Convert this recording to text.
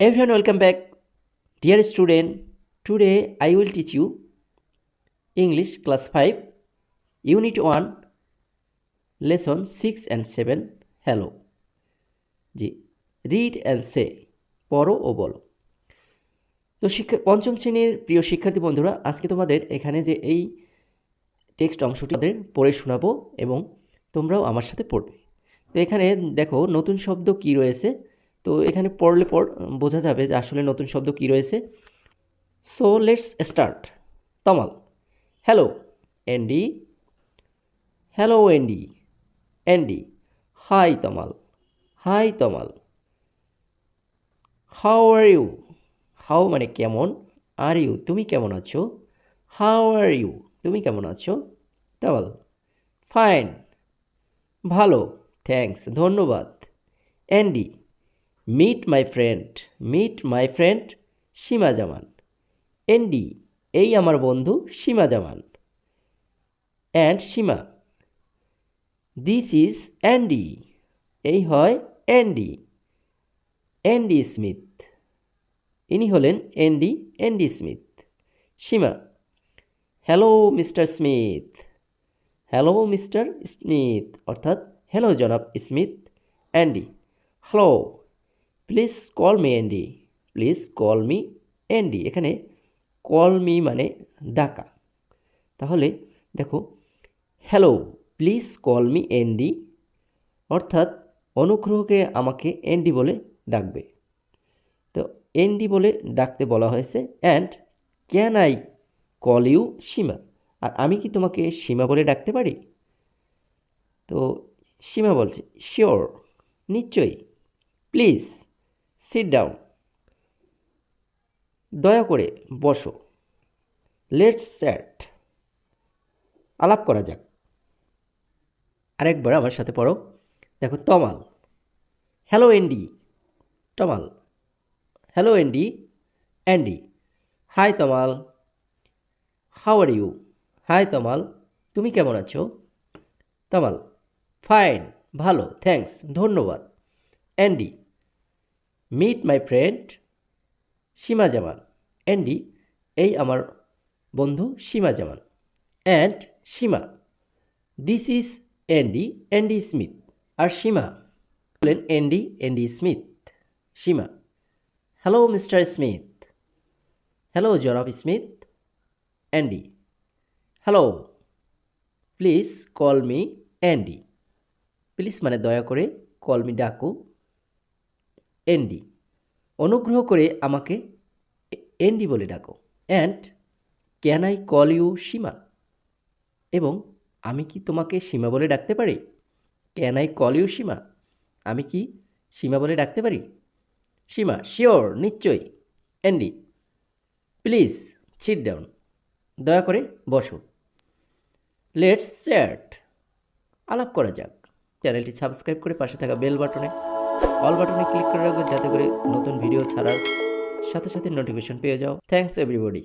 Everyone, welcome back. Dear student, today I will teach you English class 5, Unit 1, Lesson 6 and 7. Hello. জি read and say পড়ো ও বলো তো শিক্ষা পঞ্চম শ্রেণির প্রিয় শিক্ষার্থী বন্ধুরা আজকে তোমাদের এখানে যে এই টেক্সট অংশটি তাদের পড়ে শোনাবো এবং তোমরাও আমার সাথে পড়বে তো এখানে দেখো নতুন শব্দ কি রয়েছে তো এখানে পড়লে পর বোঝা যাবে যে আসলে নতুন শব্দ কি রয়েছে। So let's start Tamal. Hello Andy hello Andy Andy hi Tamal. Hi Tamal. How are you how মানে কেমন? আর ইউ তুমি কেমন আছো? হাউ আর ইউ তুমি কেমন আছো? তমাল। ফাইন ভালো। থ্যাঙ্কস ধন্যবাদ। Andy meet my friend meet my friend Seema Zaman. Andy এই আমার বন্ধু Seema Zaman. And Seema. This is Andy এই হয় অ্যান্ডি অ্যান্ডি স্মিথ ইনি হলেন Andy Andy Smith Seema. Hello mister Smith hello mister Smith অর্থাৎ hello জনাব Smith Andy hello please call me Andy please call me Andy এখানে call me মানে ডাকা। তাহলে দেখো hello please call me Andy অর্থাৎ অনুগ্রহ করে আমাকে অ্যান্ডি বলে ডাকবে। তো এনডি বলে ডাকতে বলা হয়েছে and can I call you Seema আর আমি কি তোমাকে সীমা বলে ডাকতে পারি? তো সীমা বলছে শিওর নিশ্চয়ই। প্লিজ সিট ডাউন দয়া করে বসো। লেটস স্যাট আলাপ করা যাক। আরেকবার আমার সাথে পড়ো। দেখো, Tamal. Hello Andy Tamal. Hello Andy Andy hi Tamal. How are you hi Tamal. তুমি কেমন আছো? তমাল। ফাইন ভালো। থ্যাঙ্কস ধন্যবাদ। Andy meet my friend Seema Zaman Andy এই আমার বন্ধু Seema Zaman and Seema this is Andy Andy Smith আর সীমা বললেন Andy Andy Smith Seema hello mister Smith hello জনাব Smith Andy hello please call me Andy please মানে দয়া করে call me ডাকো। এন্ডি। অনুগ্রহ করে আমাকে এন্ডি বলে ডাকো। And can I call you Seema? এবং আমি কি তোমাকে সীমা বলে ডাকতে পারি? Can I call you Seema? আমি কি সীমা বলে ডাকতে পারি? সীমা, শিওর, নিশ্চয়ই। অ্যান্ডি প্লিজ সিট ডাউন দয়া করে বসো। Let's chat. আলাপ করা যাক। চ্যানেলটি সাবস্ক্রাইব করে পাশে থাকা বেল বাটনে অল বাটনে ক্লিক করে রাখবে যাতে করে নতুন ভিডিও ছাড়ার সাথে সাথে নোটিফিকেশন পেয়ে যাও। Thanks everybody